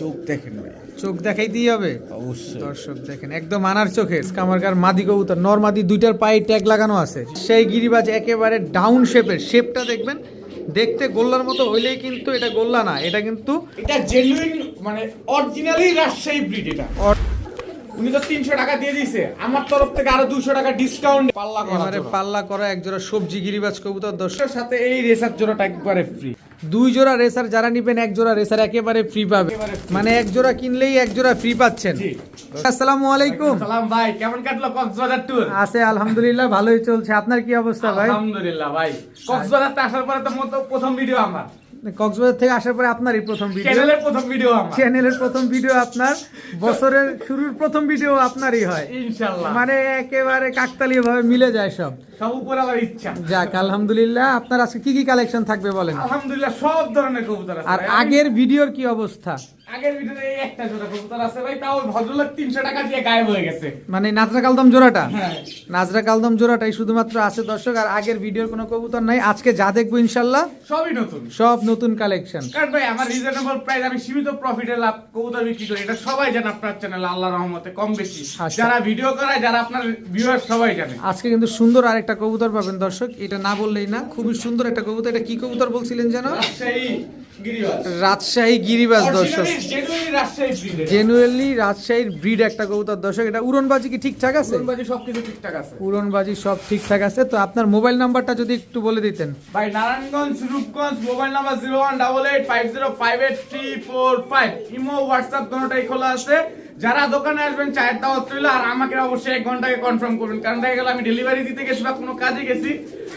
চোখ দেখেন ভাই। চোখ দেখাই দিয়ে হবে? অবশ্যই। দর্শক দেখেন একদম আনার চোখে। কামারকার মাদি কবুতর নর্মাদি দুইটার পায়ে ট্যাগ লাগানো আছে। সেই গিরিবাজ একেবারে ডাউন শেপের শেপটা দেখবেন দেখতে গোল্লার মতো হইলেই কিন্তু এটা গোল্লা না এটা কিন্তু এটা জেনুইন মানে অরিজিনালি রাজশাহী ব্রিড এটা। উনি তো তিনশো টাকা দিয়ে দিয়েছে। আমার তরফ থেকে আরও টাকা ডিসকাউন্ট পাল্লা করা এবারে পাল্লা করা একজোড়া সবজি গিরিবাজ কবুতর দর্শক। এর সাথে এই রেসার জোড়াটা একবারে ফ্রি দুই জোড়া রেসার যারা নিবেন এক জোড়া রেসার একেবারে ফ্রি পাবে। মানে এক জোড়া কিনলেই এক জোড়া ফ্রি পাচ্ছেন। আসসালামু আলাইকুম। সালাম ভাই কেমন কাটলো কক্সবাজার ট্যুর আছে আলহামদুলিল্লাহ ভালোই চলছে। আপনার কি অবস্থা ভাই? আলহামদুলিল্লাহ ভাই। কক্সবাজার আসার পরে তো প্রথম ভিডিও আমার। কক্সবাজার থেকে আসার পরে আপনারই প্রথম ভিডিও চ্যানেলের প্রথম ভিডিও আমার। চ্যানেলের প্রথম ভিডিও আপনার। বছরের শুরুর প্রথম ভিডিও আপনারই হয়। ইনশাআল্লাহ মানে একেবারে কাকতালীয় ভাবে মিলে যায় সব। সব উপর ইচ্ছা। যাক আলহামদুলিল্লাহ। আপনার আজকে কি কি কালেকশন থাকবে বলেন? আলহামদুলিল্লাহ সব ধরনের কবুতর আছে আর আগের ভিডিওর কি অবস্থা? আগের ভিডিওতে এই একটা জোড়া কবুতর আছে ভাই তাও ভদ্রলোক তিনশো টাকা দিয়ে গায়েব হয়ে গেছে। মানে নাজরা কালদম জোড়াটা? হ্যাঁ। নাজরা কালদম জোড়াটাই শুধুমাত্র আছে দর্শক আর আগের ভিডিওর কোনো কবুতর নাই। আজকে যা দেখব ইনশাল্লাহ সবই নতুন। সব নতুন কালেকশন কারণ ভাই আমার রিজনেবল প্রাইস আমি সীমিত প্রফিটে লাভ কবুতর বিক্রি করি। এটা সবাই জানে আপনার চ্যানেল আল্লাহ রহমতে কম বেশি। আচ্ছা। যারা ভিডিও করায় যারা আপনার ভিউয়ার সবাই জানে। আজকে কিন্তু সুন্দর আরেকটা কবুতর পাবেন দর্শক এটা না বললেই না খুবই সুন্দর একটা কবুতর। এটা কি কবুতর বলছিলেন যেন? রাজশাহী গিরিবাস। দর্শক। জেনুয়েলি রাজশাহীর ব্রিড একটা কবুতর। দর্শক এটা উড়নবাজি কি ঠিকঠাক আছে? উড়নবাজি সব ঠিকঠাক আছে। তো আপনার মোবাইল নাম্বারটা যদি একটু বলে দিতেন। ভাই Narayanganj Rupganj mobile number zero one double eight five zero five eight three four five. Imo WhatsApp দুটোটাই খোলা আছে। যারা দোকানে আসবেন চায়ের দাওয়াত রইল আর আমাকে অবশ্যই এক ঘন্টাকে কনফার্ম করবেন। কারণ দেখা গেল আমি ডেলিভারি দিতে গেছি বা কোনো কাজে গেছি।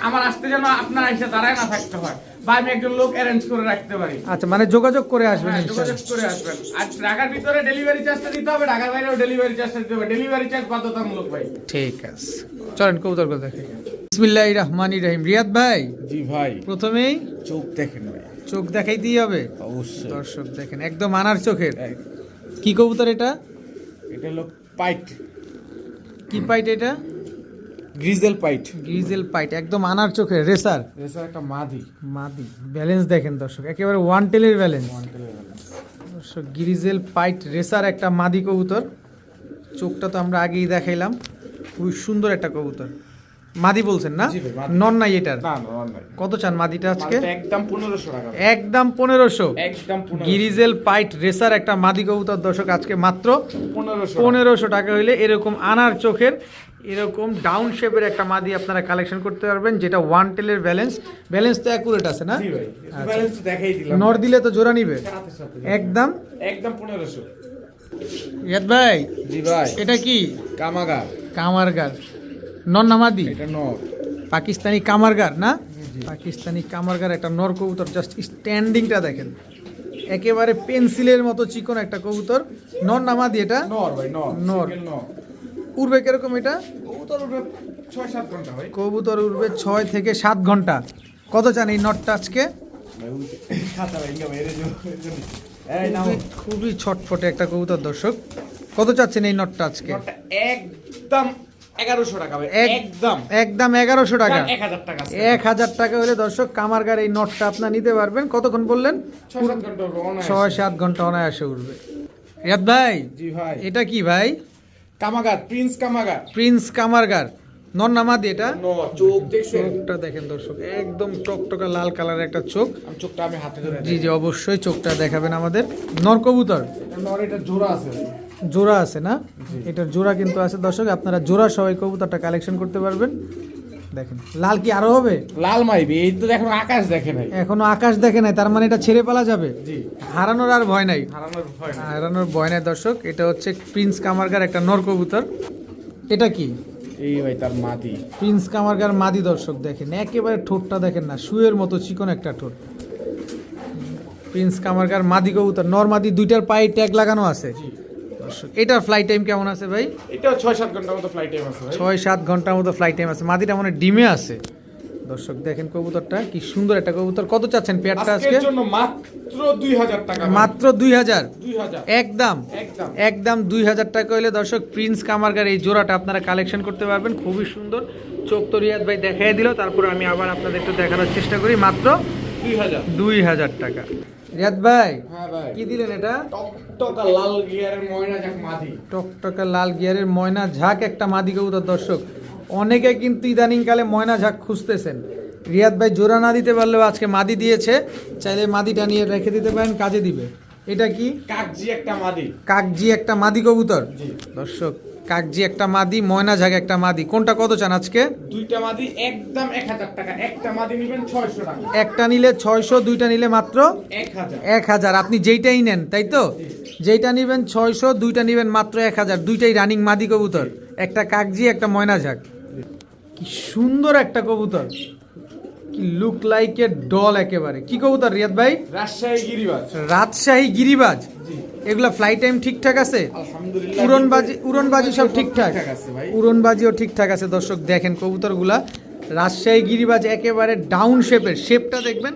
আমার আসতে যেন আপনার এসে দাঁড়ায় না থাকতে হয় বা আমি একজন লোক অ্যারেঞ্জ করে রাখতে পারি। আচ্ছা মানে যোগাযোগ করে আসবেন হ্যাঁ, যোগাযোগ করে আসবেন। আর ঢাকার ভিতরে ডেলিভারি চার্জটা দিতে হবে ঢাকার বাইরেও ডেলিভারি চার্জটা দিতে হবে। ডেলিভারি চার্জ বাধ্যতামূলক ভাই। ঠিক আছে। চলেন কবুতর করে দেখে বিসমিল্লাহির রহমানির রহিম। রিয়াদ ভাই? জি ভাই। প্রথমেই চোখ দেখেন ভাই। চোখ দেখাই দিয়ে হবে। অবশ্যই। দর্শক দেখেন একদম আনার চোখের। কি কবুতর এটা? এটা হলো পাইট। কি পাইট এটা? Grizzle pint. গ্রিজেল পাইট একদম আনার চোখে রেসার। রেসার একটা মাদি। মাদি। ব্যালেন্স দেখেন দর্শক একেবারে ওয়ান টেলের ব্যালেন্স। দর্শক গ্রিজেল পাইট রেসার একটা মাদি কবুতর। চোখটা তো আমরা আগেই দেখাইলাম। খুবই সুন্দর একটা কবুতর। মাদি বলছেন না? নন নাই এটার কত চান মাদিটা আজকে? একদম পনেরোশো টাকা একদম পনেরোশো। একদম গিরিজেল পাইট রেসার একটা মাদি কবুতর দর্শক আজকে মাত্র পনেরোশো টাকা। হইলে এরকম আনার চোখের এরকম ডাউন শেপের একটা মাদি আপনারা কালেকশন করতে পারবেন যেটা ওয়ান টেলের ব্যালেন্স ব্যালেন্স তো অ্যাকুরেট আছে না? আচ্ছা। ব্যালেন্স দেখাই দিলাম। নর দিলে তো জোড়া নিবে। একদম? একদম পনেরোশো। ইয়াদ ভাই জি ভাই। এটা কি? কামাগার। কামারগার। নর নামাদি? এটা নর। পাকিস্তানি কামারগার না? পাকিস্তানি কামারগার একটা নর কবুতর জাস্ট স্ট্যান্ডিংটা দেখেন। একেবারে পেন্সিলের মতো চিকন একটা কবুতর। নর নামাদি এটা? নর ভাই নর। উড়বে কীরকম এটা? কবুতর উঠবে ছয় সাত ঘণ্টা ভাই। কবুতর উড়বে ছয় থেকে সাত ঘণ্টা। কত চান এই নটটা আজকে? খুবই ছটফটে একটা কবুতর দর্শক। কত চাচ্ছেন এই নটটা আজকে? একদম এগারোশো টাকা একদম। একদম এগারোশো টাকা। এক হাজার টাকা এক হাজার টাকা হলে দর্শক কামারগার এই নটটা আপনার নিতে পারবেন। কতক্ষণ বললেন? ছয় সাত ঘণ্টা অনায়াসে। উঠবে। রিয়াদ ভাই জি ভাই। এটা কি ভাই? কামাগার প্রিন্স কামাগার। প্রিন্স কামারগার। নামাদি এটা? চোখ দেখছেন? চোখটা দেখেন দর্শক একদম টকটকা লাল কালারের একটা চোখ। চোখটা আমি হাতে ধরে জি জি অবশ্যই চোখটা দেখাবেন আমাদের। নর কবুতর। নর এটা জোড়া আছে। জোড়া আছে না? এটার জোড়া কিন্তু আছে। দর্শক আপনারা জোড়া সবাই কবুতরটা কালেকশন করতে পারবেন। দেখেন লাল কি আরও হবে? লাল মাইবি এই তো দেখো আকাশ দেখে নাই। এখনও আকাশ দেখে নাই তার মানে এটা ছেড়ে পালা যাবে? জি। হারানোর আর ভয় নাই। হারানোর ভয় না হারানোর ভয় নাই দর্শক। এটা হচ্ছে প্রিন্স কামারগার একটা নর কবুতর। এটা কি? এই ভাই তার মাটি প্রিন্স কামারগার মাদি দর্শক দেখেন। একেবারে ঠোঁটটা দেখেন না শুয়ের মতো চিকন একটা ঠোঁট। প্রিন্স কামারগার মাদি কবুতর নর মাদি দুইটার পায়ে ট্যাগ লাগানো আছে। জি। দর্শক এটার ফ্লাইট টাইম কেমন আছে ভাই? এটাও ছয় সাত ঘণ্টার মতো ফ্লাইট টাইম আছে ছয় সাত ঘণ্টার মতো ফ্লাইট টাইম আছে। মাদিটা মনে ডিমে আছে। দর্শক দেখেন কবুতরটা কি সুন্দর একটা কবুতর। কত চাচ্ছেন পেয়ারটা আজকে? আজকের জন্য মাত্র দুই হাজার টাকা মাত্র দুই হাজার? দুই হাজার। একদম। একদম। একদম দুই হাজার টাকা হলে দর্শক প্রিন্স কামারগার এই জোড়াটা আপনারা কালেকশন করতে পারবেন। খুবই সুন্দর। চোখ তো রিয়াদ ভাই দেখাই দিল। তারপর আমি আবার আপনাদের একটু দেখানোর চেষ্টা করি। মাত্র দুই হাজার। দুই হাজার টাকা। রিয়াদ ভাই হ্যাঁ কি দিলেন এটা? টকটকা লাল গিয়ারের ময়না মাদি। টকটকা লাল গিয়ারের ময়না ঝাঁক একটা মাদি কবুতর দর্শক। অনেকে কিন্তু ইদানিংকালে ময়না ঝাঁক খুঁজতেছেন। রিয়াদ ভাই জোড়া না দিতে পারলেও আজকে মাদি দিয়েছে। চাইলে মাদিটা নিয়ে রেখে দিতে পারেন কাজে দিবে। এটা কি? কাকজি একটা মাদি। কাকজি একটা মাদি কবুতর। দর্শক কাকজি একটা মাদি ময়না ঝাঁক একটা মাদি। কোনটা কত চান আজকে? দুইটা মাদি একদম এক হাজার টাকা। একটা মাদি নেবেন ছয়শো টাকা। একটা নিলে ছয়শো দুইটা নিলে মাত্র এক হাজার। এক হাজার। আপনি যেইটাই নেন তাই তো? যেইটা নেবেন ছয়শো দুইটা নেবেন মাত্র এক হাজার। দুইটাই রানিং মাদি কবুতর। একটা কাকজি একটা ময়না ঝাগ। কি সুন্দর একটা কবুতর। কি লুক লাইক এ ডল একেবারে। কি কবুতর রিয়াদ ভাই? রাজশাহী গিরিবাজ। রাজশাহী গিরিবাজ? এগুলা ফ্লাই টাইম ঠিকঠাক আছে? উড়নবাজি উড়নবাজি সব ঠিকঠাক উড়নবাজিও ঠিকঠাক আছে। দর্শক দেখেন কবুতরগুলা। রাজশাহী গিরিবাজ একেবারে ডাউন শেপের শেপটা দেখবেন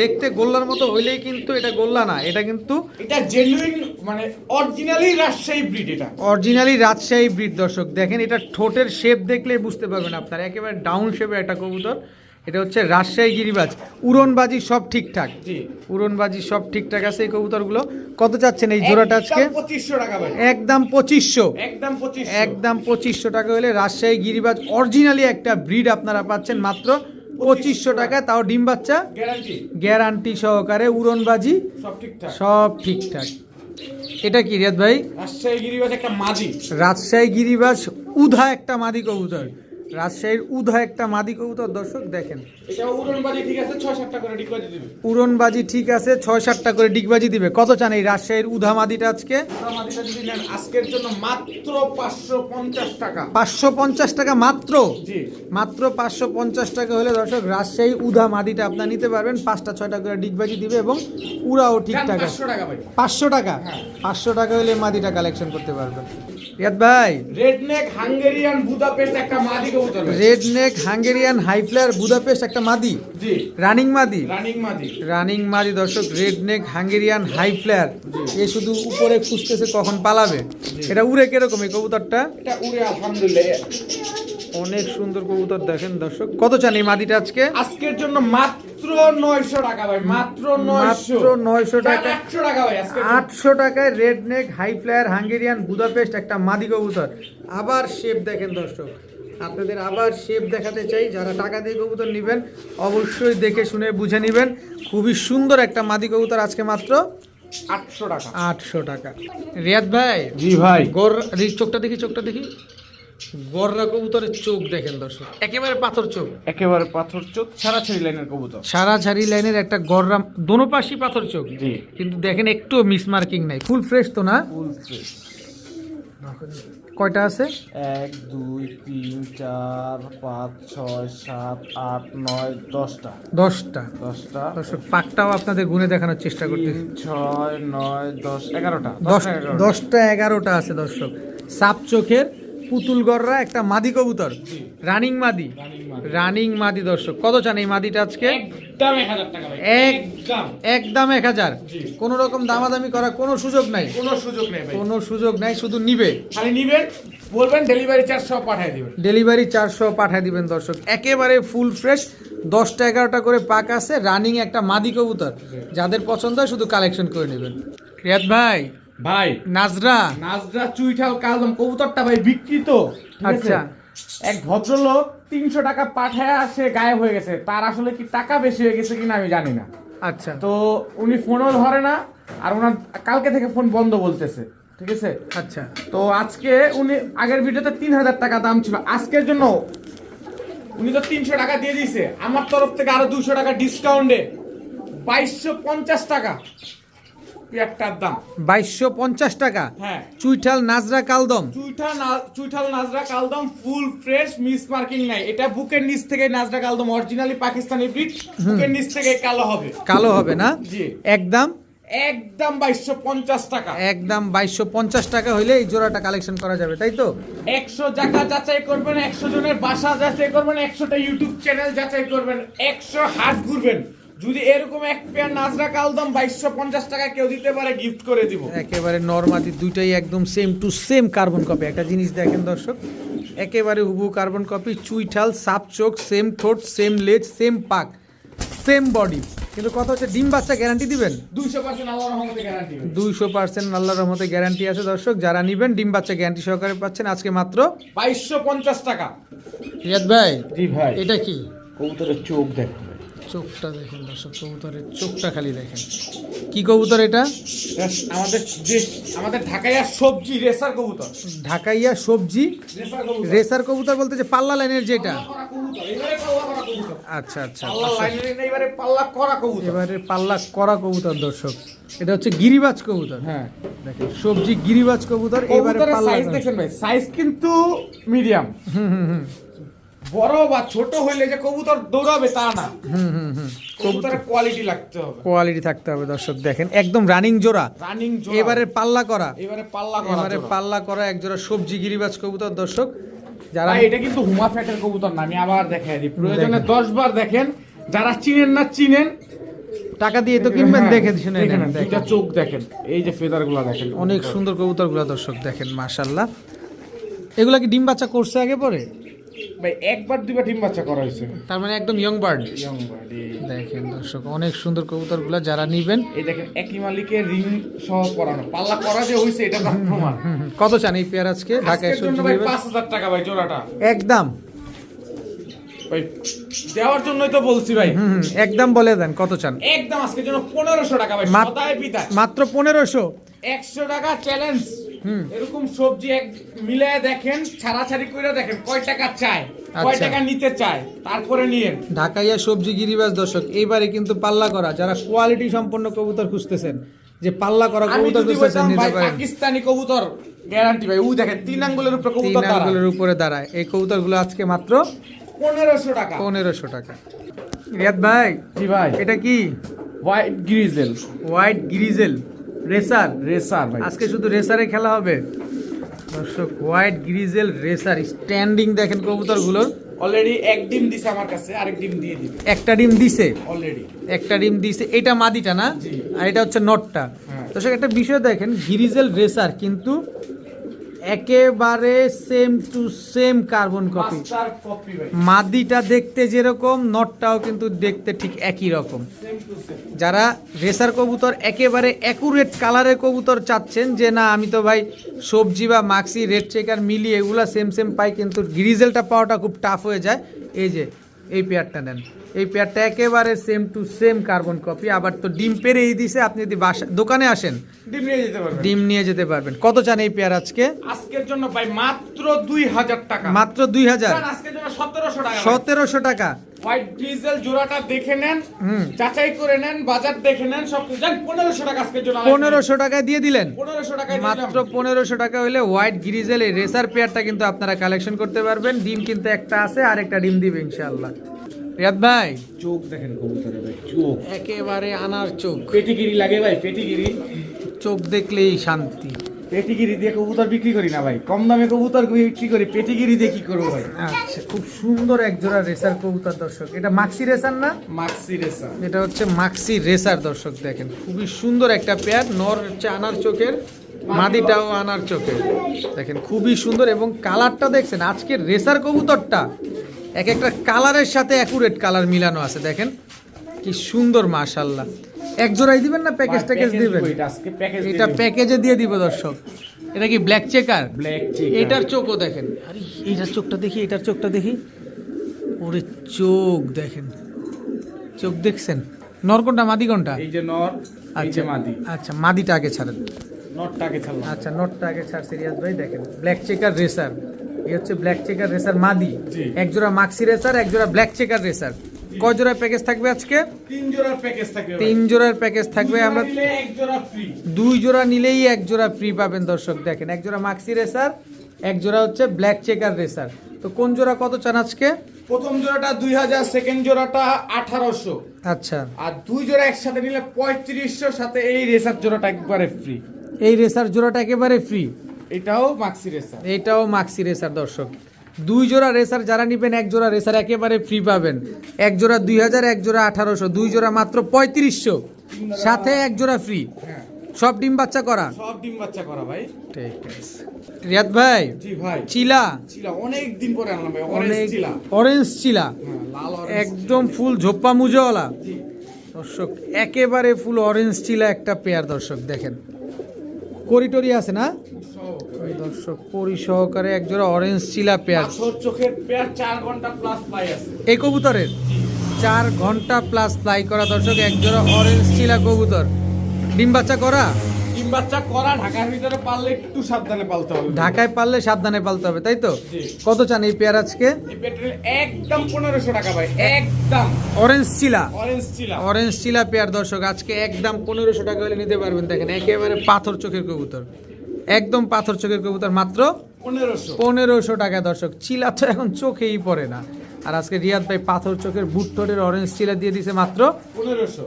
দেখতে গোল্লার মতো হইলেই কিন্তু এটা গোল্লা না। এটা কিন্তু এটা জেনুইন মানে অরিজিনালি রাজশাহী ব্রিড এটা। অরিজিনালি রাজশাহী ব্রিড দর্শক। দেখেন এটা ঠোঁটের শেপ দেখলেই বুঝতে পারবেন আপনারা। একেবারে ডাউন শেপের একটা কবুতর। এটা হচ্ছে রাজশাহী গিরিবাজ। উড়নবাজি সব ঠিকঠাক? উড়নবাজি সব ঠিকঠাক আছে এই কবুতরগুলো? কত চাচ্ছেন এই জোড়াটা আজকে? একদম পঁচিশশো। একদম পঁচিশ একদম পঁচিশশো টাকা হলে রাজশাহী গিরিবাজ অরিজিনালি একটা ব্রিড আপনারা পাচ্ছেন মাত্র পঁচিশশো টাকা। তাও ডিম বাচ্চা? গ্যারান্টি। সহকারে উড়নবাজি সব ঠিকঠাক। সব ঠিকঠাক। এটা কি রিয়াদ ভাই? রাজশাহী গিরিবাজ একটা মাঝি রাজশাহী গিরিবাজ উধা একটা মাদি কবুতর। রাজশাহীর উধা একটা মাদি কবুতর দর্শক দেখেন। উড়নবাজি ঠিক আছে ছয় সাতটা করে ডিগবাজি দিবে। কত চান এই রাজশাহীর উধা মাদিটা আজকে? আজকের জন্য মাত্র পাঁচশো পঞ্চাশ টাকা। পাঁচশো পঞ্চাশ টাকা মাত্র? মাত্র পাঁচশো পঞ্চাশ টাকা হলে দর্শক রাজশাহী উধা মাদিটা আপনার নিতে পারবেন। পাঁচটা ছয়টা করে ডিগবাজি দিবে এবং উড়াও ঠিকঠাক পাঁচশো টাকা পাঁচশো টাকা? হ্যাঁ। পাঁচশো টাকা হলে মাদিটা কালেকশন করতে পারবেন। রিয়াদ ভাই। রেড নেক হাঙ্গেরিয়ান বুদাপেস্ট একটা মাদি কবুতর ভাই। Red neck Hungarian highflyer Budapest একটা মাদি। জি। রানিং মাদি। রানিং মাদি। রানিং মাদি দর্শক red neck Hungarian high flyer এ শুধু উপরে খুঁজতেছে কখন পালাবে। এটা উড়ে কীরকম এই কবুতরটা? এটা উড়ে আলহামদুলিল্লাহ। অনেক সুন্দর কবুতর দেখেন দর্শক। কত চান এই মাদিটা আজকে? আজকের জন্য মাত্র নয়শো টাকা ভাই মাত্র নয়শো। মাত্র 900 টাকা। আটশো টাকা ভাই আটশো টাকায় red neck high flyer Hungarian Budapest একটা মাদি কবুতর। আবার শেপ দেখেন দর্শক। আপনাদের আবার শেপ দেখাতে চাই যারা টাকা দিয়ে কবুতর নেবেন অবশ্যই দেখে শুনে বুঝে নেবেন। খুবই সুন্দর একটা মাদি কবুতর আজকে মাত্র আটশো টাকা। আটশো টাকা। রিয়াদ ভাই জি ভাই। গর চোখটা দেখি চোখটা দেখি। গররা কবুতরের চোখ দেখেন দর্শক। একেবারে পাথর চোখ। একেবারে পাথর চোখ ছাড়া ছেড়ে লাইনের কবুতর। সারা ঝাড়ি লাইনের একটা গররা দোনো পাশই পাথর চোখ। কিন্তু দেখেন একটু মিস মার্কিং নাই। ফুল ফ্রেশ তো না? ফুল ফ্রেশ কয়টা আছে? এক দুই তিন চার পাঁচ ছয় সাত আট নয় দশটা। দশটা। দশটা। দর্শক পাকটাও আপনাদের গুনে দেখানোর চেষ্টা করতে ছয় নয় দশ এগারোটা। দশটা এগারোটা আছে দর্শক। সাপ চোখের পুতুল গররা একটা মাদি কবুতর। রানিং মাদি। রানিং মাদি। দর্শক। কত চান এই মাদিটা আজকে? একদম এক হাজার কোনো রকম দামাদামি করার কোনো সুযোগ নাই। কোনো সুযোগ নেই কোনো সুযোগ নাই শুধু নিবে। খালি নিবেন বলবেন ডেলিভারি সব পাঠিয়ে দিবেন। ডেলিভারি চারশো পাঠিয়ে দিবেন দর্শক। একেবারে ফুল ফ্রেশ দশটা এগারোটা করে পাক আছে রানিং একটা মাদি কবুতর। যাদের পছন্দ হয় শুধু কালেকশন করে নেবেন। রিয়াদ ভাই ভাই নাজরা। নাজরা চুইঠাল কালদম কবুতরটা ভাই আছে? আচ্ছা। এক ভদ্রলোক তিনশো টাকা পাঠায় আসে গায়েব হয়ে গেছে। তার আসলে কি টাকা বেশি হয়ে গেছে কিনা আমি জানি না। আচ্ছা। তো উনি ফোনও ধরে না আর ওনার কালকে থেকে ফোন বন্ধ বলতেছে ঠিক আছে? আচ্ছা। তো আজকে উনি আগের ভিডিওতে তিন হাজার টাকা দাম ছিল আজকের জন্য উনি তো তিনশো টাকা দিয়ে দিয়েছে। আমার তরফ থেকে আরও দুশো টাকা ডিসকাউন্টে বাইশশো পঞ্চাশ টাকা। একটার দাম। বাইশশো পঞ্চাশ টাকা। হ্যাঁ। চুইঠাল নাজরা কালদম। চুইঠা চুইঠাল নাজরা কালদম ফুল ফ্রেশ মিস মার্কিং নাই। এটা বুকের নিচ থেকে নাজরা কালদম অরিজিনালি পাকিস্তানি ব্রিড বুকের নিচ থেকে কালো হবে। কালো হবে না? জি। একদম একদম বাইশশো পঞ্চাশ টাকা। একদম বাইশশো পঞ্চাশ টাকা হইলে এই জোড়াটা কালেকশন করা যাবে তাই তো? একশো জায়গা যাচাই করবেন একশো জনের বাসা যাচাই করবেন একশোটা ইউটিউব চ্যানেল যাচাই করবেন একশো হাত ঘুরবেন। যদি এরকম এক পেয়ার নাজরা কালদম বাইশশো পঞ্চাশ টাকা কেউ দিতে পারে গিফট করে দিব। একেবারে নর্মাদি দুইটাই একদম same to same carbon copy একটা জিনিস দেখেন দর্শক একেবারে হুবু কার্বন কপি চুইঠাল সাপ চোখ সেম ঠোঁট সেম লেজ সেম পাক সেম বডি কিন্তু কথা হচ্ছে ডিম বাচ্চা গ্যারান্টি দিবেন? দুইশো পার্সেন্ট আল্লাহ রহমতে গ্যারান্টি পার্সেন্ট আল্লাহর রহমতে গ্যারান্টি আছে দর্শক। যারা নিবেন ডিম বাচ্চা গ্যারান্টি সহকারে পাচ্ছেন আজকে মাত্র বাইশশো পঞ্চাশ টাকা। রিয়াদ ভাই জি ভাই। এটা কি? কবুতরের চোখ দেখো ভাই। চোখটা দেখেন দর্শক কবুতরের চোখটা খালি দেখেন। কি কবুতর এটা? আমাদের যে আমাদের ঢাকাইয়া সবজি রেসার কবুতর। ঢাকাইয়া সবজি রেসার কবুতর। বলতে যে পাল্লা লাইনের যেটা। আচ্ছা আচ্ছা পাল্লা লাইনের না, এবারে পাল্লা করা কবুতর। এবারে পাল্লা করা কবুতর দর্শক। এটা হচ্ছে গিরিবাজ কবুতর। হ্যাঁ। দেখেন সবজি গিরিবাজ কবুতর এবারে পাল্লা সাইজ দেখছেন ভাই সাইজ কিন্তু মিডিয়াম হুম হুম হুম। বড় বা ছোট হইলে যে কবুতর দৌড়াবে তা না। কবুতরের কোয়ালিটি লাগতে হবে। কোয়ালিটি থাকতে হবে দর্শক দেখেন। একদম রানিং জোড়া। রানিং এবারে পাল্লা করা। এবারে পাল্লা করা এবারে পাল্লা করা এক জোড়া সবজি গিরিবাজ কবুতর দর্শক। যারা এটা কিন্তু হুমা ফ্যাটের কবুতর না আমি আবার দেখাই দিই। প্রয়োজনে দশ বার দেখেন যারা চিনেন না চিনেন। টাকা দিয়ে তো কিনবেন হ্যাঁ, দেখে শুনে নেন দুইটা চোখ দেখেন। এই যে ফেদারগুলা দেখেন। অনেক সুন্দর কবুতরগুলা দর্শক দেখেন মাশাল্লাহ এগুলা কি ডিম বাচ্চা করছে আগে পরে? ভাই একবার দুইবার ডিম বাচ্চা করা হয়েছে। তার মানে একদম ইয়ং বার্ড Young bird, দেখেন দর্শক অনেক সুন্দর কবুতর যারা নিবেন। এই দেখেন একই মালিকের রিং সহ করানো পাল্লা করা যে হয়েছে এটা তার প্রমাণ। হুম, হুম। কত চান এই পেয়ার আজকে? ঢাকায় আজকের ভাই গিরিবাজ? পাঁচ হাজার টাকা ভাই জোড়াটা। একদম। ভাই দেওয়ার জন্যই তো বলছি ভাই। একদম বলে দেন কত চান? একদম জন্য পনেরোশো টাকা ভাই মাত্র পনেরোশো। একশো টাকা চ্যালেঞ্জ। এরকম সবজি এক মিলায় দেখেন ছাড়াছাড়ি করে দেখেন কয় টাকা চায় কয় আচ্ছা। টাকা নিতে চায় তারপরে নিয়েন। ঢাকাইয়া সবজি গিরিবাজ দর্শক এইবারে কিন্তু পাল্লা করা যারা কোয়ালিটি সম্পন্ন কবুতর খুঁজতেছেন যে পাল্লা করা কবুতর যদি খুঁজতেছেন নিতে পারেন পাকিস্তানি কবুতর গ্যারান্টি ভাই উ দেখেন তিন আঙ্গুলের উপরে কবুতর আঙ্গুলের উপরে দাঁড়ায়। এই কবুতরগুলো আজকে মাত্র পনেরোশো টাকা। পনেরোশো টাকা। রিয়াদ ভাই জি ভাই। এটা কি? White grizzle white grizzle racer? Racer ভাই। আজকে শুধু রেসারে খেলা হবে। দর্শক হোয়াইট গ্রিজেল রেসার স্ট্যান্ডিং দেখেন কবুতরগুলোর অলরেডি এক ডিম দিছে আমার কাছে আরেক ডিম দিয়ে দিবে। একটা ডিম দিছে? অলরেডি একটা ডিম দিছে। এটা মাদিটা না? আর এটা হচ্ছে নটটা। তো দর্শক একটা বিষয় দেখেন গিরিজেল রেসার কিন্তু একেবারে same to same carbon copy মাদিটা দেখতে যেরকম নটটাও কিন্তু দেখতে ঠিক একই রকম। যারা রেসার কবুতর একেবারে অ্যাকুরেট কালারের কবুতর চাচ্ছেন যে না আমি তো ভাই সবজি বা মাক্সি রেড চেকার মিলিয়ে এগুলা সেম সেম পাই কিন্তু গ্রিজেলটা পাওয়াটা খুব টাফ হয়ে যায়। এই যে এই পেয়ারটা নেন। এই পেয়ারটা একেবারে same to same carbon copy আবার তো ডিম পেরেই দিছে আপনি যদি বাসা দোকানে আসেন ডিম নিয়ে যেতে পারবেন। ডিম নিয়ে যেতে পারবেন। কত চান এই পেয়ার আজকে? আজকের জন্য ভাই মাত্র দুই হাজার টাকা। মাত্র দুই হাজার? আজকের জন্য সতেরোশো টাকা। সতেরোশো টাকা। হোয়াইট ডিজেল জোড়াটা দেখে নেন হুম। যাচাই করে নেন বাজার দেখে নেন সব জান পনেরোশো টাকা আজকের জন্য পনেরোশো টাকায় দিয়ে দিলেন। পনেরোশো টাকায় মাত্র পনেরোশো টাকা হলে হোয়াইট গ্রিজেল এই রেসার পেয়ারটা কিন্তু আপনারা কালেকশন করতে পারবেন। ডিম কিন্তু একটা আছে আর একটা ডিম দিবে ইনশাআল্লাহ। রিয়াদ ভাই। চোখ দেখেন কবুতরে ভাই চোখ। একেবারে আনার চোখ। পেটিগিরি লাগে ভাই পেটিগিরি চোখ দেখলেই শান্তি। পেটিগিরি দিয়ে কবুতর বিক্রি করি না ভাই। কম দামে কবুতর বিক্রি করি পেটিগিরি দিয়ে কি করব ভাই? আচ্ছা খুব সুন্দর এক জোড়া রেসার কবুতর দর্শক। এটা মাক্সি রেসার না? মাক্সি রেসা এটা হচ্ছে মাক্সি রেসার দর্শক দেখেন। খুবই সুন্দর একটা পেয়ার নর হচ্ছে আনার চোখের মাদিটাও আনার চোখের। দেখেন খুবই সুন্দর এবং কালারটা দেখছেন আজকের রেসার কবুতরটা এক একটা কালারের সাথে অ্যাকুরেট কালার মিলানো আছে দেখেন। কি সুন্দর মাশাল্লাহ এক জোড়াই দিবেন না প্যাকেজ ট্যাকেজ দিবেন? এটা প্যাকেজে দিয়ে দিব দর্শক। এটা কি ব্ল্যাক চেকার ব্ল্যাক চেকার এটার চোখও দেখেন। আরে এটার চোখটা দেখি এটার চোখটা দেখি। ওরে চোখ দেখেন। চোখ দেখছেন? নরকোনটা মাদি কোনটা? এই যে নর এই যে আচ্ছা মাদি। আচ্ছা মাদিটা আগে ছাড়েন। নরটাকে ছাড়লাম। আচ্ছা নটটা আগে ছাড় সিরিয়াস ভাই দেখেন। ব্ল্যাক চেকার রেসার এই হচ্ছে ব্ল্যাক চেকার রেসার মাদি। এক জোড়া মাক্সি রেসার এক জোড়া ব্ল্যাক চেকার রেসার কয় জোড়া প্যাকেজ থাকবে আজকে? তিন জোড়ার প্যাকেজ থাকবে। তিন জোড়ার প্যাকেজ থাকবে আমরা এক জোড়া ফ্রি দুই জোড়া নিলেই এক জোড়া ফ্রি পাবেন দর্শক দেখেন এক জোড়া মাক্সি রেসার এক জোড়া হচ্ছে ব্ল্যাক চেকার রেসার তো কোন জোড়া কত চান আজকে? প্রথম জোড়াটা দুই হাজার সেকেন্ড জোড়াটা আঠারোশো। আচ্ছা। আর দুই জোড়া একসাথে নিলে পঁয়ত্রিশশো সাথে এই রেসার জোড়াটা একবারে ফ্রি এই রেসার জোড়াটা একেবারে ফ্রি এটাও মাক্সি রেসার এইটাও মাক্সি রেসার দর্শক। দুই জোড়া রেসার যারা নিবেন এক জোড়া রেসার একেবারে ফ্রি পাবেন। এক জোড়া দুই হাজার এক জোড়া আঠারোশো দুই জোড়া মাত্র পঁয়ত্রিশশো। সাথে এক জোড়া ফ্রি সব ডিম বাচ্চা করা? সব ডিম বাচ্চা করা ভাই। ঠিক আছে। রিয়াদ ভাই জি ভাই। চিলা? চিলা অনেক দিন পরে আনলাম ভাই অরেঞ্জ চিলা। অরেঞ্জ চিলা। হ্যাঁ লাল অরেঞ্জ একদম ফুল ঝোপ্পা মুজোওয়ালা। দর্শক একেবারে ফুল অরেঞ্জ চিলা একটা পেয়ার দর্শক দেখেন। করিটরি আছে না? দর্শক পরি সহকারে একজোড়া অরেঞ্জ চিলা পেয়ার চোখের পেয়ার চার ঘণ্টা প্লাস প্লাই আছে। এই কবুতরের? চার ঘণ্টা প্লাস ফ্লাই করা দর্শক একজোড়া অরেঞ্জ চিলা কবুতর। ডিম বাচ্চা করা? ডিম বাচ্চা করা ঢাকার ভিতরে পারলে একটু সাবধানে পালতে হবে। ঢাকায় পারলে সাবধানে পালতে হবে তাই তো? কত চান এই পেয়ার আজকে? একদম পনেরোশো টাকা ভাই একদম। অরেঞ্জ চিলা। অরেঞ্জ ছিলাম অরেঞ্জ চিলা পেয়ার দর্শক আজকে একদম পনেরোশো টাকা হলে নিতে পারবেন দেখেন একেবারে পাথর চোখের কবুতর। একদম পাথর চোখের কবুতর মাত্র পনেরোশো। টাকা দর্শক। চিলা তো এখন চোখেই পড়ে না। আর আজকে রিয়াদ ভাই পাথর চোখের বুটটোরের অরেঞ্জ চিলা দিয়ে দিছে মাত্র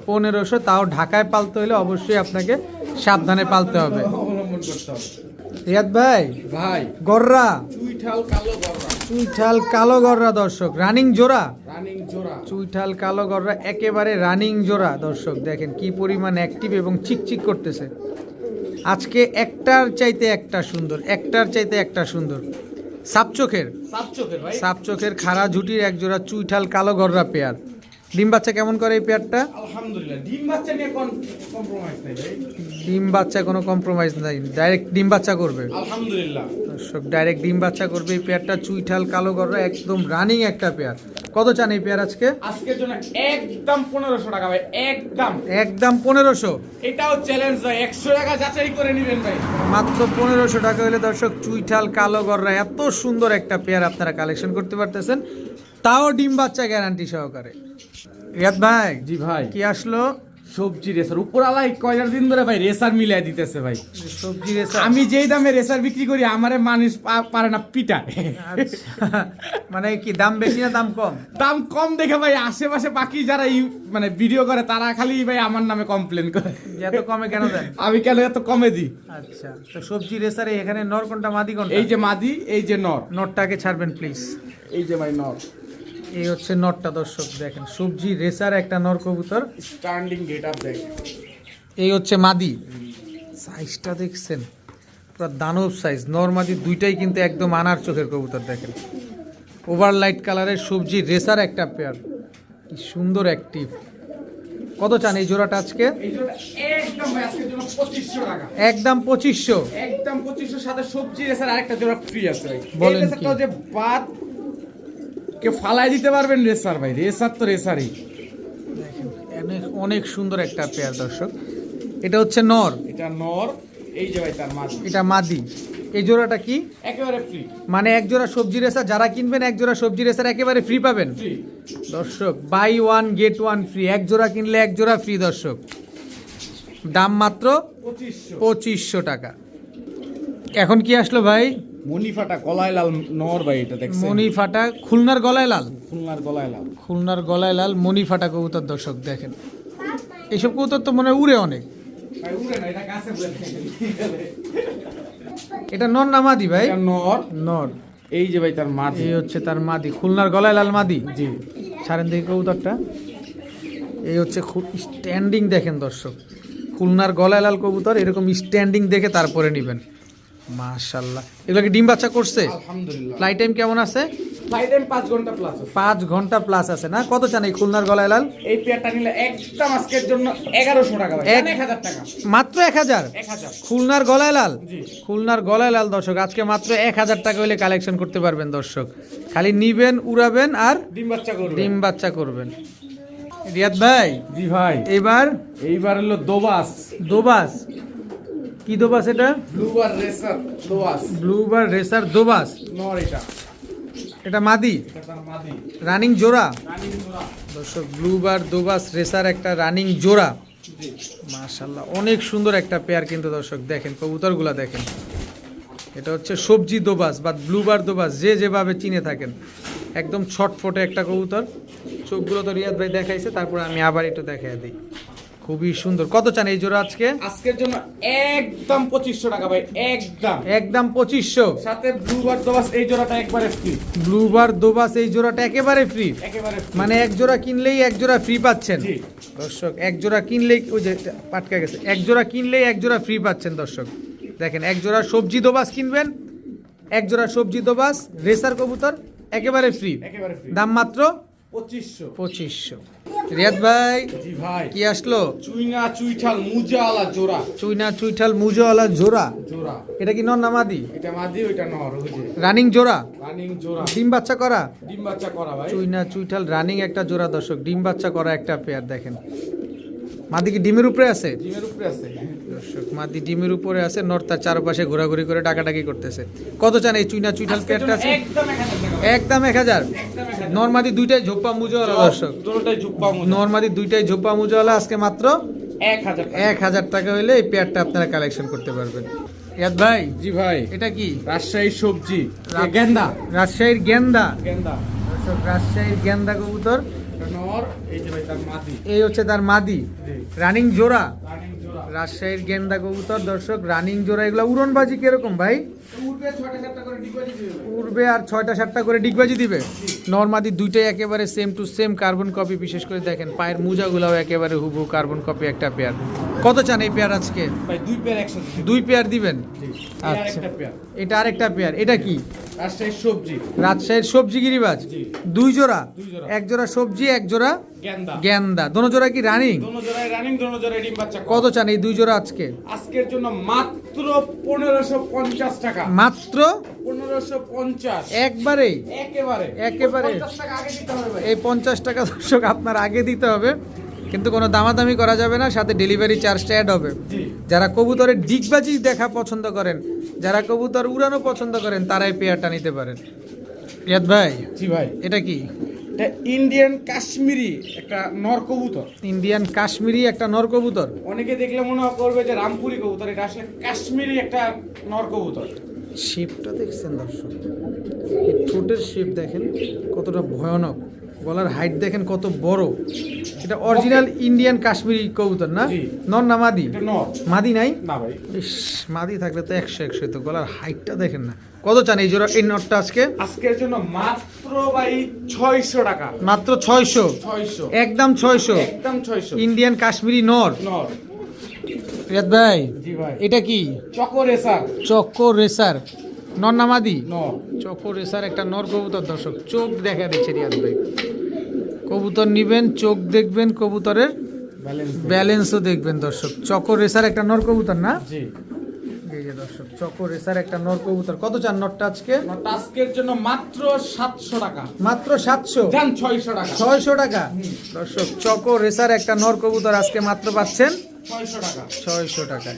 পনেরোশো। তাও ঢাকায় পালতে হলে অবশ্যই আপনাকে সাবধানে পালতে হবে। রিয়াদ ভাই ভাই। গররা। চুইঠাল কালো গররা। দর্শক। রানিং জোড়া। চুইঠাল কালো গররা একেবারে রানিং জোড়া দর্শক। দেখেন কি পরিমাণ অ্যাক্টিভ এবং চিকচিক করতেছে। আজকে একটার চাইতে একটা সুন্দর একটার চাইতে একটা সুন্দর। সাপ চোখের সাত চোখের সাপ চোখের খাড়া ঝুটির এক জোড়া চুইঠাল কালো ঘররা পেয়ার। ডিম বাচ্চা কেমন করে এই পেয়ারটা? আলহামদুলিল্লাহ ডিম বাচ্চা নিয়ে কোন কম্প্রোমাইজ নাই ভাই। ডিম বাচ্চা কোনো কম্প্রোমাইজ নাই ডাইরেক্ট ডিম বাচ্চা করবে। আলহামদুলিল্লাহ। দর্শক ডাইরেক্ট ডিম বাচ্চা করবে এই পেয়ারটা চুইঠাল কালো গররা একদম রানিং একটা পেয়ার। কত চান এই পেয়ার আজকে? আজকের জন্য একদম পনেরোশো টাকা ভাই একদম। একদম পনেরোশো। এটাও চ্যালেঞ্জ ভাই একশো টাকা যাচাই করে নেবেন ভাই। মাত্র পনেরোশো টাকা হলে দর্শক চুইঠাল কালো গররা এত সুন্দর একটা পেয়ার আপনারা কালেকশন করতে পারতেছেন। তাও ডিম বাচ্চা গ্যারান্টি সহকারে। রিয়াদ ভাই জি ভাই। কি আসলো? সবজি রেসার উপর আলাই কয়টার দিন ধরে ভাই রেসার মিলাই দিতেছে ভাই। সবজি রেসার। আমি যেই দামে রেসার বিক্রি করি আমারে মানুষ পারে না পিটা আচ্ছা। মানে কি দাম বেশি না দাম কম? দাম কম দেখে ভাই আশেপাশে বাকি যারা মানে ভিডিও করে তারা খালি ভাই আমার নামে কমপ্লেন করে। এত কমে কেন দেন? আমি কেন এত কমে দিই? আচ্ছা তো সবজি রেসারে এখানে নর কোনটা মাদি কোনটা? এই যে মাদি এই যে নর। নটটাকে ছাড়বেন প্লিজ এই যে ভাই নর। এই হচ্ছে নটটা দর্শক দেখেন। সবজি রেসার একটা নর কবুতর। স্ট্যান্ডিং গেট আপ দেখ এই হচ্ছে মাদি। সাইজটা দেখছেন? পুরো দানব সাইজ নর মাদি দুইটাই কিন্তু একদম আনার চোখের কবুতর দেখেন। ওভার লাইট কালারের সবজি রেসার একটা পেয়ার কি সুন্দর অ্যাক্টিভ কত চান এই জোড়াটা আজকে? একদম ভাই আজকের জন্য পঁচিশশো টাকা। একদম পঁচিশশো। একদম পঁচিশশো সাথে সবজি রেসার আরেকটা জোড়া ফ্রি আছে বলেন যে বাদ কে ফালাই দিতে পারবেন রেসার ভাই রেসার তো রেসারই দেখেন অনেক সুন্দর একটা পেয়ার দর্শক। এটা হচ্ছে নর। এটা নর এই যে ভাই তার মাছ এটা মাদি। এই জোড়াটা কি? একেবারে ফ্রি মানে এক জোড়া সবজি রেসার যারা কিনবেন এক জোড়া সবজি রেসার একেবারে ফ্রি পাবেন। দর্শক buy one get one free এক জোড়া কিনলে এক জোড়া ফ্রি দর্শক। দাম মাত্র পঁচিশশো টাকা। এখন কি আসলো ভাই? মনিফাটা গলায় লাল নর ভাই এটা দেখছেন? মনি ফাটা খুলনার গলায় লাল খুলনার গলায় লাল খুলনার গলায় লাল মনি ফাটা কবুতর দর্শক দেখেন। এইসব কবুতর তো মনে উড়ে অনেক। এটা নর না মাদি ভাই? নর। নর। এই যে ভাই তার মাছ এই হচ্ছে তার মাদি খুলনার গলায় লাল মাদি? জি। ছাড়েন দেখি কবুতরটা। এই হচ্ছে স্ট্যান্ডিং দেখেন দর্শক। খুলনার গলায় লাল কবুতর এরকম স্ট্যান্ডিং দেখে তারপরে নেবেন। মাশাল্লাহ এগুলো কি ডিম বাচ্চা করছে? আলহামদুলিল্লাহ। ফ্লাই টাইম কেমন আছে? টাইম ঘণ্টা প্লাস আছে। পাঁচ ঘণ্টা প্লাস আছে না? কত চান এই খুলনার গলায় লাল? এই পেয়ারটা নিলে একদম আজকের জন্য এগারোশো টাকা ভাই। এক- এক হাজার টাকা। মাত্র এক হাজার? খুলনার গলায় লাল? জি। খুলনার গলায় লাল দর্শক। আজকে মাত্র এক হাজার টাকা হলে কালেকশন করতে পারবেন দর্শক। খালি নিবেন উড়াবেন আর ডিম বাচ্চা করবে ডিম বাচ্চা করবেন। রিয়াদ ভাই জি ভাই। এবার? এইবার হলো দোবাস। দোবাস। কি দোবাস এটা? ব্লুবার রেসার দোবাস। ব্লুবার রেসার দোবাস। নর এটা। এটা মাদি? রানিং জোড়া? দর্শক ব্লুবার দোবাস রেসার একটা রানিং জোড়া। মাশাল্লাহ অনেক সুন্দর একটা পেয়ার কিন্তু দর্শক দেখেন কবুতরগুলা দেখেন। এটা হচ্ছে সবজি দোবাস বা ব্লুবার দোবাস যে যেভাবে চিনে থাকেন। একদম ছটফটে একটা কবুতর। চোখগুলো তো রিয়াদ ভাই দেখাইছে তারপরে আমি আবার একটু দেখাই দিই। খুবই সুন্দর। কত চান এই জোড়া আজকে? আজকের জন্য একদম পঁচিশশো টাকা ভাই একদম। একদম পঁচিশশো। সাথে ব্লুবার দোবাস এই জোড়াটা একবারে ফ্রি ব্লুবার দোবাস এই জোড়াটা একেবারে ফ্রি একেবারে মানে এক জোড়া কিনলেই এক জোড়া ফ্রি পাচ্ছেন। দর্শক এক জোড়া কিনলেই ওই যে পাটকা গেছে। এক জোড়া কিনলেই এক জোড়া ফ্রি পাচ্ছেন দর্শক। দেখেন এক জোড়া সবজি দোবাস কিনবেন এক জোড়া সবজি দোবাস রেসার কবুতর একেবারে ফ্রি একেবারে ফ্রি দাম মাত্র পঁচিশশো। পঁচিশশো। রিয়াদ ভাই জি ভাই। কি আসলো? চুইনা চুইঠাল মুজাওয়ালা জোড়া। চুইনা চুইঠাল মুজোওয়ালা জোড়া? জোড়া। এটা কি নর নামাদি এটা মাদি ওইটা নর রানিং জোড়া? রানিং জোড়া। ডিম বাচ্চা করা? ডিম বাচ্চা করা ভাই। চুইনা চুইঠাল রানিং একটা জোড়া দর্শক। ডিম বাচ্চা করা একটা পেয়ার দেখেন। মাদি কি ডিমের উপরে আছে? ডিমের উপরে আছে। দর্শক মাদি ডিমের উপরে আছে নর তার চারপাশে ঘোরাঘুরি করে ডাকাডাকি করতেছে। কত চান এই চুইনা চুইঠাল পেয়ারটা আছে? একদম একদম এক হাজার। নর্মাদি দুইটাই ঝোপ্পা মুজোওয়ালা দর্শক। নর্মাদি দুইটাই ঝোপ্পা মুজোওয়ালা আজকে মাত্র এক হাজার টাকা। হইলে এই পেয়ারটা আপনারা কালেকশন করতে পারবেন। ইয়াদ ভাই জি ভাই। এটা কি? রাজশাহী সবজি। গেন্দা। রাজশাহীর গেন্দা। গেন্দা। রাজশাহীর গেন্দা কবুতর। এই হচ্ছে তার মাদি। রানিং জোড়া। রাজশাহীর গেন্দা কবুতর দর্শক রানিং জোড়া এগুলো উড়নবাজি কীরকম ভাই? উঠবে আর ছয়টা সাতটা করে ডিগবাজি দিবে। নর্মাদি দুইটাই একেবারে same to same carbon copy বিশেষ করে দেখেন পায়ের মোজাগুলাও একেবারে হুবহু কার্বন কপি একটা পেয়ার কত চান এই পেয়ার আজকে? ভাই দুই পেয়ার একসাথে দুই পেয়ার দিবেন? আচ্ছা। এটা আরেকটা পেয়ার এটা কি? রাজশাহী সবজি। রাজশাহীর সবজি গিরিবাজ? জি। দুই জোড়া? এক জোড়া সবজি এক জোড়া গেন্দা গেন্দা দোনো জোড়া কি রানিং দোনো জোড়ায় রানিং দোনো জোড়ায় ডিম বাচ্চা কত চান এই দুই জোড়া আজকে? আজকের জন্য মাত্র পনেরোশো পঞ্চাশ টাকা। মাত্র একবারেই একেবারে? এই পঞ্চাশ টাকা দর্শক আপনার আগে দিতে হবে। কিন্তু কোনো দামাদামি করা যাবে না সাথে ডেলিভারি চার্জটা অ্যাড হবে। যারা কবুতরের ডিগবাজি দেখা পছন্দ করেন যারা কবুতর উড়ানো পছন্দ করেন তারাই পেয়ারটা নিতে পারেন। রিয়াদ ভাই জি ভাই। এটা কি? এটা ইন্ডিয়ান কাশ্মীরি একটা নর কবুতর। ইন্ডিয়ান কাশ্মীরি একটা নর কবুতর? অনেকে দেখলে মনে করবে যে রামপুরি কবুতর এটা আসলে কাশ্মীরি একটা নর কবুতর। শেপটা দেখছেন দর্শক। এই ঠোঁটের শেপ দেখেন কতটা ভয়ানক। গলার হাইট দেখেন কত বড়। এটা অরিজিনাল ইন্ডিয়ান কাশ্মীরি কবুতর না। নর না মাদি? মাদি নাই? মাদি থাকলে তো একশো একশো তো গলার হাইটটা দেখেন না। কত চান এই জোড়া এই নটটা আজকে? আজকের জন্য মাত্র ভাই ছয়শো টাকা। মাত্র ছয়শো? ছয়শো। একদম ছয়শো। একদম ছয়শো। ইন্ডিয়ান কাশ্মীরি নর। নর। রিয়াদ ভাই জি ভাই। এটা কি? Choco racer. Choco racer. নর চকো রেসার একটা নর কবুতর দর্শক চোখ দেখা দিচ্ছে রিয়াদ ভাই। কবুতর নিবেন চোখ দেখবেন কবুতরের ব্যালেন্সও দেখবেন। দর্শক। চকো রেসার একটা নর কবুতর না? জি। এই যে দর্শক চকো রেসার একটা নর কবুতর। কত চান নটটা আজকে? আজকের জন্য মাত্র সাতশো টাকা। মাত্র সাতশো? ছয়শো টাকা। ছয়শো টাকা? দর্শক চকো রেসার একটা নর কবুতর আজকে মাত্র পাচ্ছেন ছয়শো টাকা। ছয়শো টাকা।